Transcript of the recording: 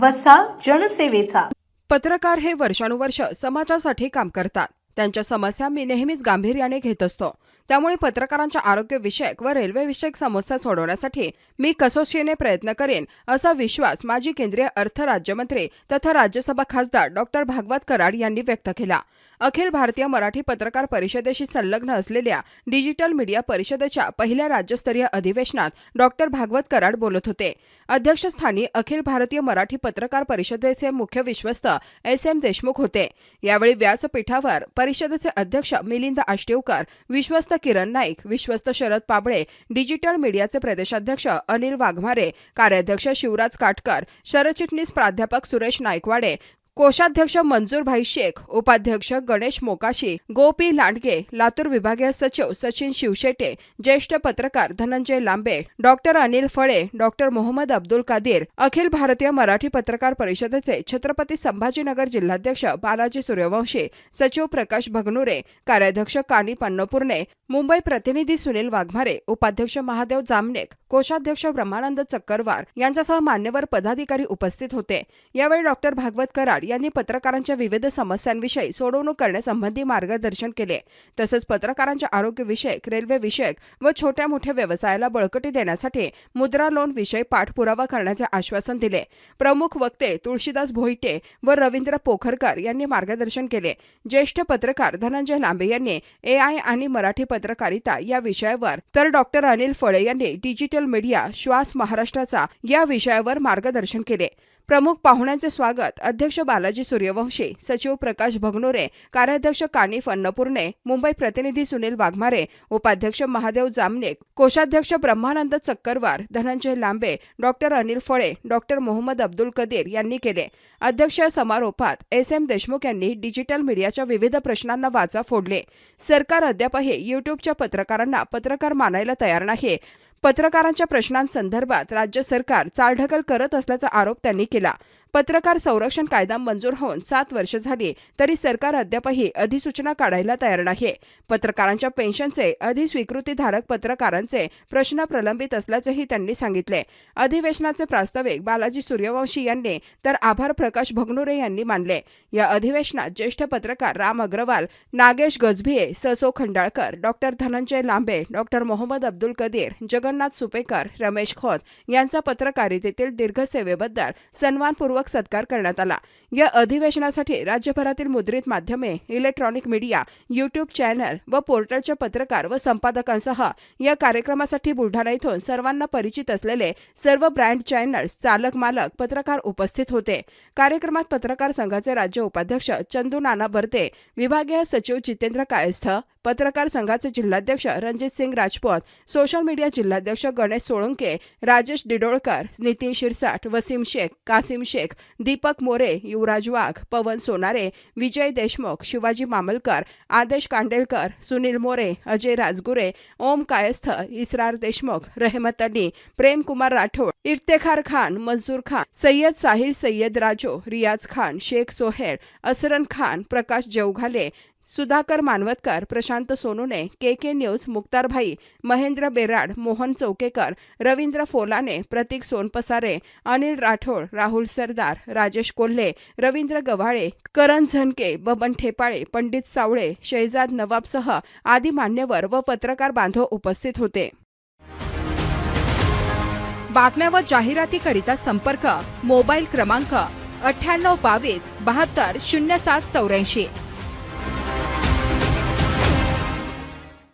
वसा जनसेवेचा. पत्रकार हे वर्षानुवर्ष समाजासाठी काम करतात. त्यांच्या समस्या मी नेहमीच गांभीर्याने घेत असतो. त्यामुळे पत्रकारांच्या आरोग्यविषयक व रेल्वेविषयक समस्या सोडवण्यासाठी मी कसोशीने प्रयत्न करेन असा विश्वास माजी केंद्रीय अर्थ राज्यमंत्री तथा राज्यसभा खासदार डॉक्टर भागवत कराड यांनी व्यक्त केला. अखिल भारतीय मराठी पत्रकार परिषदेशी संलग्न असलेल्या डिजिटल मीडिया परिषदेच्या पहिल्या राज्यस्तरीय अधिवेशनात डॉक्टर भागवत कराड बोलत होते. अध्यक्षस्थानी अखिल भारतीय मराठी पत्रकार परिषदेचे मुख्य विश्वस्त एस एम देशमुख होते. यावेळी व्यासपीठावर परिषदेचे अध्यक्ष मिलिंद आष्टेवकर विश्वस्त किरण नाईक विश्वस्त शरद पाबळे डिजिटल मीडियाचे प्रदेशाध्यक्ष अनिल वाघमारे कार्याध्यक्ष शिवराज काटकर सरचिटणीस प्राध्यापक सुरेश नायकवाडे कोषाध्यक्ष मंजूरभाई शेख उपाध्यक्ष गणेश मोकाशी गोपी लांडगे लातूर विभागीय सचिव सचिन शिवशेटे ज्येष्ठ पत्रकार धनंजय लांबे डॉक्टर अनिल फळे डॉक्टर मोहम्मद अब्दुल कादीर अखिल भारतीय मराठी पत्रकार परिषदेचे छत्रपती संभाजीनगर जिल्हाध्यक्ष बालाजी सूर्यवंशी सचिव प्रकाश भगनुरे कार्याध्यक्ष कानी पन्नपूर्णे मुंबई प्रतिनिधी सुनील वाघमारे उपाध्यक्ष महादेव जामनेक कोषाध्यक्ष ब्रह्मानंद चक्करवार यांच्यासह मान्यवर पदाधिकारी उपस्थित होते. यावेळी डॉक्टर भागवत कराड यांनी पत्रकारांच्या विविध समस्यांविषयी सोडवणूक करण्यासंबंधी मार्गदर्शन केले. तसंच पत्रकारांच्या आरोग्यविषयक रेल्वेविषयक व छोट्या मोठ्या व्यवसायाला बळकटी देण्यासाठी मुद्रा लोन विषय पाठपुरावा करण्याचे आश्वासन दिले. प्रमुख वक्ते तुळशीदास भोईटे व रवींद्र पोखरकर यांनी मार्गदर्शन केले. ज्येष्ठ पत्रकार धनंजय लांबे यांनी एआय आणि मराठी पत्रकारिता या विषयावर तर डॉक्टर अनिल फळे यांनी डिजिटल मीडिया श्वास महाराष्ट्राचा या विषयावर मार्गदर्शन केले. प्रमुख पाहुण्यांचे स्वागत. अध्यक्ष बालाजी सूर्यवंशी सचिव प्रकाश भगनोरे कार्याध्यक्ष कानिफ अन्नपूर्णे मुंबई प्रतिनिधी सुनील वाघमारे उपाध्यक्ष महादेव जामनेक कोषाध्यक्ष ब्रह्मानंद चक्करवार धनंजय लांबे डॉक्टर अनिल फळे डॉक्टर मोहम्मद अब्दुल कदीर यांनी केले. अध्यक्ष समारोपात एस एम देशमुख यांनी डिजिटल मीडियाच्या विविध प्रश्नांना वाचा फोडले. सरकार अद्यापही युट्यूबच्या पत्रकारांना पत्रकार मानायला तयार नाही पत्रकारांच्या प्रश्नांसंदर्भात राज्य सरकार चालढकल करत असल्याचा आरोप त्यांनी केला. पत्रकार संरक्षण कायदा मंजूर होऊन सात वर्ष झाली तरी सरकार अद्यापही अधिसूचना काढायला तयार नाही. पत्रकारांच्या पेन्शनचे अधिस्वीकृतीधारक पत्रकारांचे प्रश्न प्रलंबित असल्याचेही त्यांनी सांगितले. अधिवेशनाचे प्रास्ताविक बालाजी सूर्यवंशी यांनी तर आभार प्रकाश भगनुरे यांनी मानले. या अधिवेशनात ज्येष्ठ पत्रकार राम अग्रवाल नागेश गजभिये ससो खंडाळकर डॉक्टर धनंजय लांबे डॉक्टर मोहम्मद अब्दुल कदीर जगन्नाथ सुपेकर रमेश खोत यांचा पत्रकारितेतील दीर्घ सेवेबद्दल सन्मानपूर्वक सत्कार करण्यात आला. या अधिवेशनासाठी राज्यभरातील मुद्रित माध्यमे इलेक्ट्रॉनिक मीडिया युट्यूब चॅनल व पोर्टलच्या पत्रकार व संपादकांसह या कार्यक्रमासाठी बुलढाणा इथून सर्वांना परिचित असलेले सर्व ब्रँड चॅनल्स चालक मालक पत्रकार उपस्थित होते. कार्यक्रमात पत्रकार संघाचे राज्य उपाध्यक्ष चंदू नाना बर्ते विभागीय सचिव जितेंद्र कायस्थ पत्रकार संघाचे जिल्हाध्यक्ष रणजित सिंग राजपूत सोशल मीडिया जिल्हाध्यक्ष गणेश सोळंके राजेश डिडोळकर नितीन शिरसाट वसीम शेख कासिम शेख दीपक मोरे युवराज वाघ पवन सोनारे विजय देशमुख शिवाजी मामलकर आदेश कांडेलकर सुनील मोरे अजय राजगुरे ओम कायस्थ इसरार देशमुख रहमत अली प्रेमकुमार राठोड इफ्तेखार खान मंजूर Khan Syed Sahil Sayyad Rajo Riyaz Khan Shaikh Sohel Asran Khan Prakash Jawghale Sudhakar Manavatkar Prashant Sonune K K news Muktarbhai Mahendra Berad Mohan Choukekar Ravindra Pholane Pratik Sonpasare Anil Rathod Rahul Sardar Rajesh Kolhe Ravindra Gavhale Karan Zanke Baban Thepale Pandit Savale Shahzad नवाबसह आदी मान्यवर व पत्रकार बांधव उपस्थित होते. बातम्या व जाहिरातीकरिता संपर्क मोबाईल क्रमांक अठ्ठ्याण्णव बावीस बहात्तर शून्य सात चौऱ्याऐंशी.